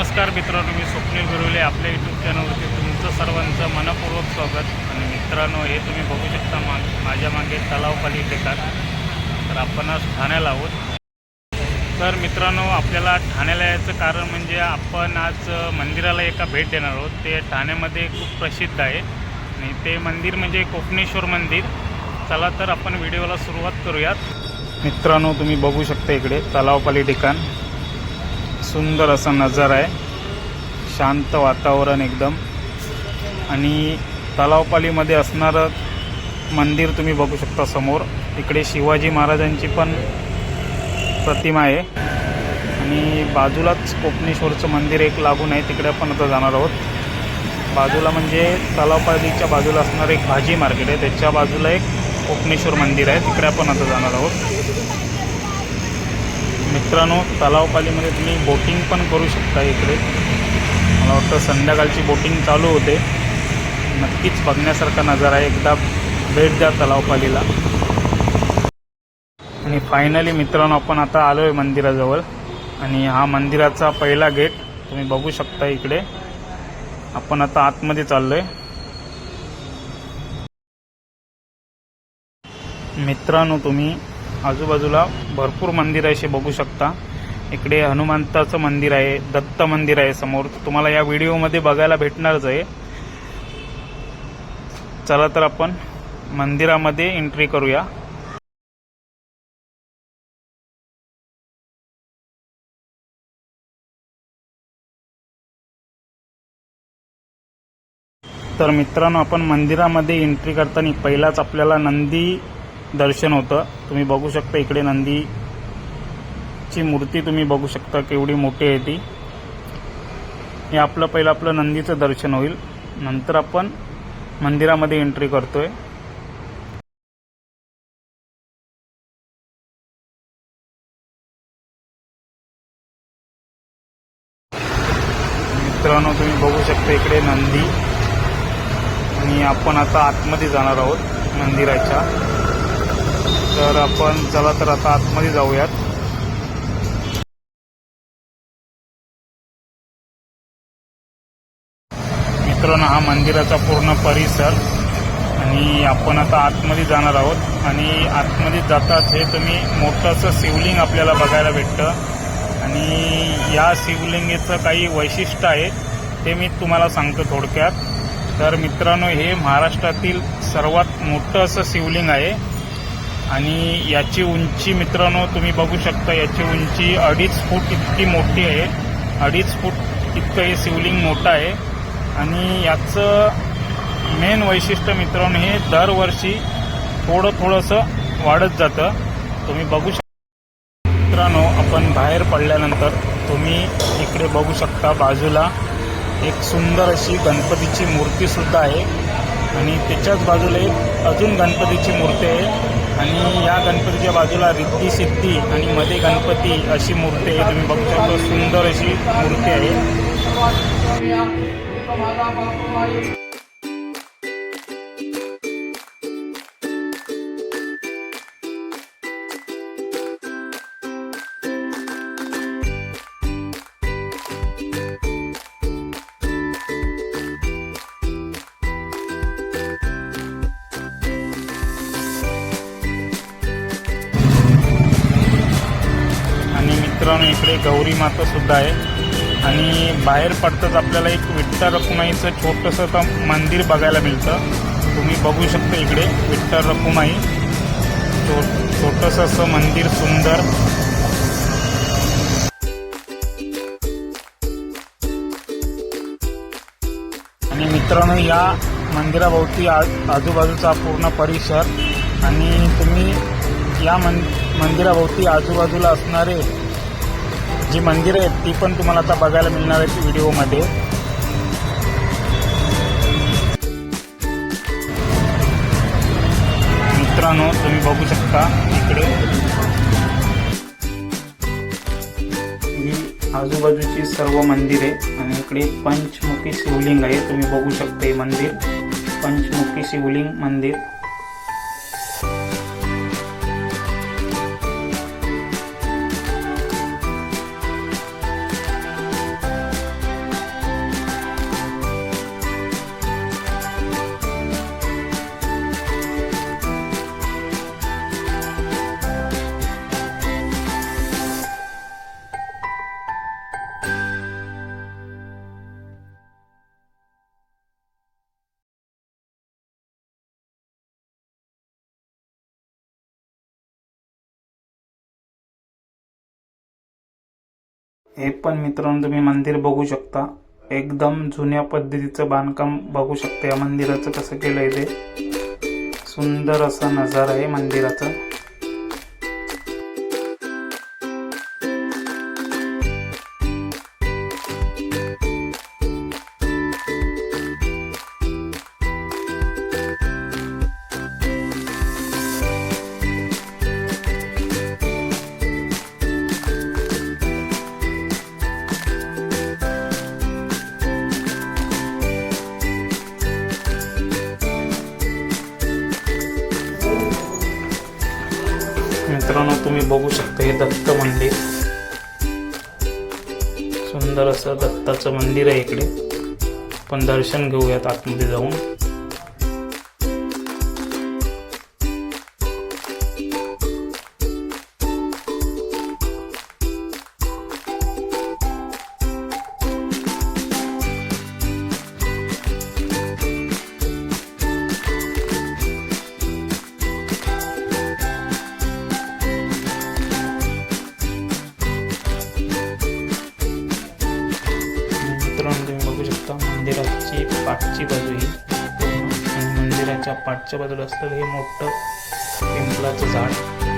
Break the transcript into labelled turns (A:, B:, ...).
A: नमस्कार मित्रांनो मी स्वप्नील गुरुले आपल्या यूट्यूब चॅनलवरती तुमचं सर्वांचं मनपूर्वक स्वागत. आणि मित्रांनो हे तुम्ही बघू शकता मा माझ्या मागे तलावपाली ठिकाण. तर आपण आज ठाण्याला आहोत. तर मित्रांनो आपल्याला ठाण्याला यायचं कारण म्हणजे आपण आज मंदिराला एका भेट देणार आहोत. ते ठाण्यामध्ये खूप प्रसिद्ध आहे. आणि ते मंदिर म्हणजे कोकणेश्वर मंदिर. चला तर आपण व्हिडिओला सुरुवात करूयात. मित्रांनो तुम्ही बघू शकता इकडे तलावपाली ठिकाण. सुंदर असा नजारा आहे. शांत वातावरण एकदम. आणि तलावपालीमध्ये असणारं मंदिर तुम्ही बघू शकता समोर. इकडे शिवाजी महाराजांची पण प्रतिमा आहे. आणि बाजूलाच कोपनेश्वरचं मंदिर एक लागून आहे. तिकडे आपण आता जाणार आहोत. बाजूला म्हणजे तलावपालीच्या बाजूला असणारं एक भाजी मार्केट आहे. त्याच्या बाजूला एक कोपनेश्वर मंदिर आहे. तिकडे आपण आता जाणार आहोत. मित्रांनो तलावपालीमध्ये तुम्ही बोटिंग पण करू शकता इकडे. मला वाटतं संध्याकाळची बोटिंग चालू होते. नक्कीच बघण्यासारखा नजारा आहे. एकदा भेट द्या तलावपालीला आणि फायनली मित्रांनो आपण आता आलो आहे मंदिराजवळ. आणि हा मंदिराचा पहिला गेट तुम्ही बघू शकता इकडे. आपण आता आतमध्ये चाललो आहे मित्रांनो तुम्ही आजूबाजूला भरपूर मंदिर आहे असे बघू शकता. इकडे हनुमंताचं मंदिर आहे दत्त मंदिर आहे समोर. तुम्हाला या व्हिडिओमध्ये बघायला भेटणारच आहे. चला तर आपण मंदिरामध्ये एंट्री करूया. तर मित्रांनो आपण मंदिरामध्ये एंट्री करताना पहिलाच आपल्याला नंदी दर्शन होतं. तुम्ही बघू शकता इकडे नंदीची मूर्ती तुम्ही बघू शकता केवढी मोठी आहे ती. हे आपलं पहिलं आपलं नंदीचं दर्शन होईल. नंतर आपण मंदिरामध्ये एंट्री करतोय. मित्रांनो तुम्ही बघू शकता इकडे नंदी. आणि आपण आता आतमध्ये जाणार आहोत मंदिराच्या. तर आपण चला तर आता आतमध्ये जाऊयात. मित्रांनो हा मंदिराचा पूर्ण परिसर आणि आपण आता आतमध्ये जाणार आहोत. आणि आतमध्ये जाताच हे तुम्ही मोठंसं शिवलिंग आपल्याला बघायला भेटतं. आणि या शिवलिंगेचं काही वैशिष्ट्य आहे ते मी तुम्हाला सांगतो थोडक्यात. तर मित्रांनो हे महाराष्ट्रातील सर्वात मोठं असं शिवलिंग आहे. आणि याची उंची मित्रांनो तुम्ही बघू शकता याची उंची अडीच फूट इतकी मोठी आहे. अडीच फूट इतकं हे शिवलिंग मोठं आहे. आणि याचं मेन वैशिष्ट्य मित्रांनो हे दरवर्षी थोडं थोडंसं वाढत जातं. तुम्ही बघू शकता मित्रांनो आपण बाहेर पडल्यानंतर तुम्ही इकडे बघू शकता बाजूला एक सुंदर अशी गणपतीची मूर्ती सुद्धा आहे. आणि त्याच्याच बाजूला एक अजून गणपतीची मूर्ती आहे. आणि या गणपतीच्या बाजूला रिद्धी सिद्धी आणि मध्ये गणपती अशी मूर्ती आहे तुम्ही बघू शकता सुंदर अशी मूर्ती आहे. मित्रांनो इकडे गौरी माता सुद्धा आहे. आणि बाहेर पडताच आपल्याला एक विठ्ठल रखुमाईचं छोटंसं तर मंदिर बघायला मिळतं. तुम्ही बघू शकता इकडे विठ्ठल रखुमाई. छो छोटंसं असं मंदिर सुंदर. आणि मित्रांनो या मंदिराभोवती आ आजूबाजूचा पूर्ण परिसर. आणि तुम्ही या मन मंदिराभोवती आजूबाजूला असणारे जी मंदिरं आहेत ती पण तुम्हाला आता बघायला मिळणार आहेत व्हिडिओमध्ये. मित्रांनो तुम्ही बघू शकता इकडे. ही आजूबाजूची सर्व मंदिरे आणि इकडे पंचमुखी शिवलिंग आहे तुम्ही बघू शकता हे मंदिर. पंचमुखी शिवलिंग मंदिर. हे पण मित्रांनो तुम्ही मंदिर बघू शकता. एकदम जुन्या पद्धतीचं बांधकाम बघू शकता या मंदिराचं कसं केलंय ते. सुंदर असा नजारा आहे मंदिराचा. मित्रांनो तुम्ही बघू शकता हे दत्त मंदिर. सुंदर असं दत्ताचं मंदिर आहे इकडे. पण दर्शन घेऊयात आतमध्ये जाऊन. पाठची बाजू ही. मंदिराच्या पाठच्या बाजूला असलेलं हे मोठं पिंपळाचं झाड.